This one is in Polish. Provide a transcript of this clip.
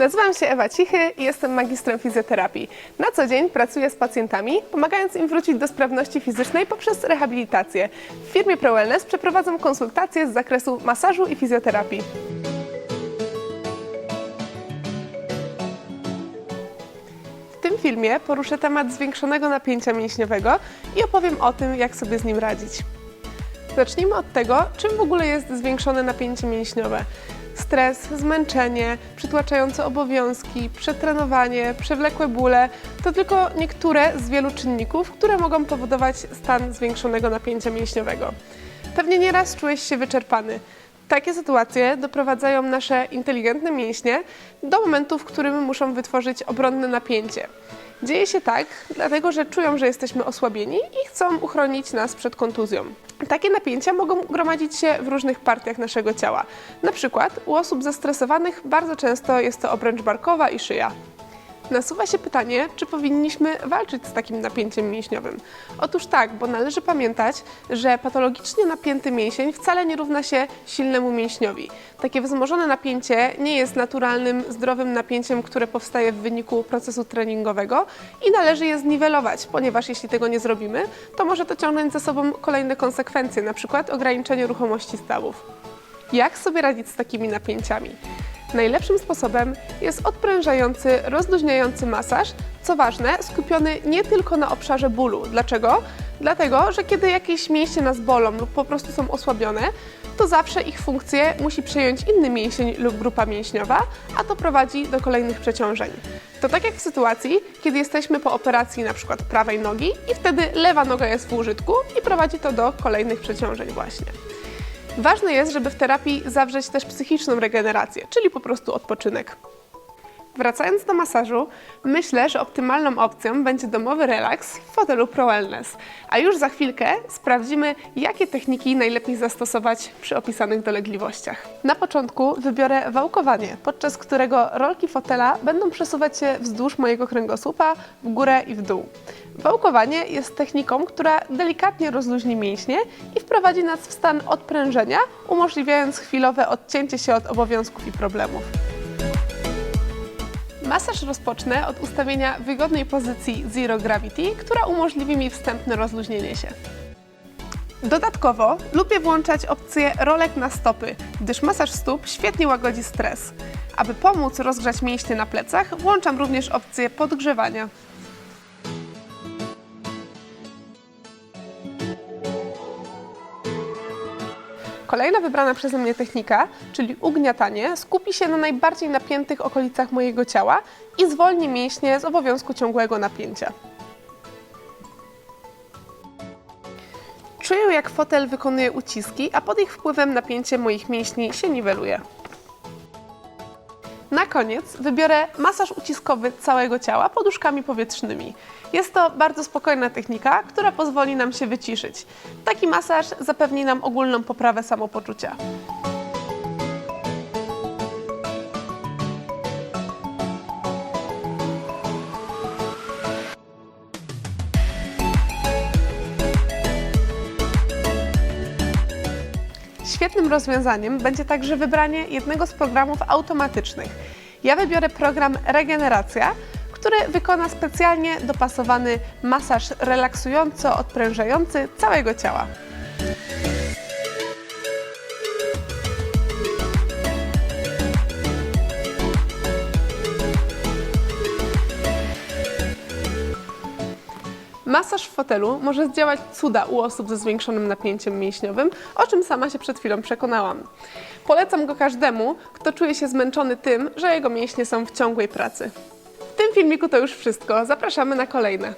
Nazywam się Ewa Cichy i jestem magistrem fizjoterapii. Na co dzień pracuję z pacjentami, pomagając im wrócić do sprawności fizycznej poprzez rehabilitację. W firmie ProWellness przeprowadzam konsultacje z zakresu masażu i fizjoterapii. W tym filmie poruszę temat zwiększonego napięcia mięśniowego i opowiem o tym, jak sobie z nim radzić. Zacznijmy od tego, czym w ogóle jest zwiększone napięcie mięśniowe. Stres, zmęczenie, przytłaczające obowiązki, przetrenowanie, przewlekłe bóle to tylko niektóre z wielu czynników, które mogą powodować stan zwiększonego napięcia mięśniowego. Pewnie nieraz czułeś się wyczerpany. Takie sytuacje doprowadzają nasze inteligentne mięśnie do momentu, w którym muszą wytworzyć obronne napięcie. Dzieje się tak, dlatego że czują, że jesteśmy osłabieni i chcą uchronić nas przed kontuzją. Takie napięcia mogą gromadzić się w różnych partiach naszego ciała. Na przykład u osób zestresowanych bardzo często jest to obręcz barkowa i szyja. Nasuwa się pytanie, czy powinniśmy walczyć z takim napięciem mięśniowym. Otóż tak, bo należy pamiętać, że patologicznie napięty mięsień wcale nie równa się silnemu mięśniowi. Takie wzmożone napięcie nie jest naturalnym, zdrowym napięciem, które powstaje w wyniku procesu treningowego i należy je zniwelować, ponieważ jeśli tego nie zrobimy, to może to ciągnąć za sobą kolejne konsekwencje, np. ograniczenie ruchomości stawów. Jak sobie radzić z takimi napięciami? Najlepszym sposobem jest odprężający, rozluźniający masaż, co ważne, skupiony nie tylko na obszarze bólu. Dlaczego? Dlatego, że kiedy jakieś mięśnie nas bolą lub po prostu są osłabione, to zawsze ich funkcję musi przejąć inny mięsień lub grupa mięśniowa, a to prowadzi do kolejnych przeciążeń. To tak jak w sytuacji, kiedy jesteśmy po operacji np. prawej nogi i wtedy lewa noga jest w użytku i prowadzi to do kolejnych przeciążeń właśnie. Ważne jest, żeby w terapii zawrzeć też psychiczną regenerację, czyli po prostu odpoczynek. Wracając do masażu, myślę, że optymalną opcją będzie domowy relaks w fotelu Pro Wellness. A już za chwilkę sprawdzimy, jakie techniki najlepiej zastosować przy opisanych dolegliwościach. Na początku wybiorę wałkowanie, podczas którego rolki fotela będą przesuwać się wzdłuż mojego kręgosłupa w górę i w dół. Wałkowanie jest techniką, która delikatnie rozluźni mięśnie i wprowadzi nas w stan odprężenia, umożliwiając chwilowe odcięcie się od obowiązków i problemów. Masaż rozpocznę od ustawienia wygodnej pozycji Zero Gravity, która umożliwi mi wstępne rozluźnienie się. Dodatkowo lubię włączać opcję rolek na stopy, gdyż masaż stóp świetnie łagodzi stres. Aby pomóc rozgrzać mięśnie na plecach, włączam również opcję podgrzewania. Kolejna wybrana przeze mnie technika, czyli ugniatanie, skupi się na najbardziej napiętych okolicach mojego ciała i zwolni mięśnie z obowiązku ciągłego napięcia. Czuję, jak fotel wykonuje uciski, a pod ich wpływem napięcie moich mięśni się niweluje. Na koniec wybiorę masaż uciskowy całego ciała poduszkami powietrznymi. Jest to bardzo spokojna technika, która pozwoli nam się wyciszyć. Taki masaż zapewni nam ogólną poprawę samopoczucia. Świetnym rozwiązaniem będzie także wybranie jednego z programów automatycznych. Ja wybiorę program Regeneracja, który wykona specjalnie dopasowany masaż relaksująco-odprężający całego ciała. Masaż w fotelu może zdziałać cuda u osób ze zwiększonym napięciem mięśniowym, o czym sama się przed chwilą przekonałam. Polecam go każdemu, kto czuje się zmęczony tym, że jego mięśnie są w ciągłej pracy. W tym filmiku to już wszystko. Zapraszamy na kolejne.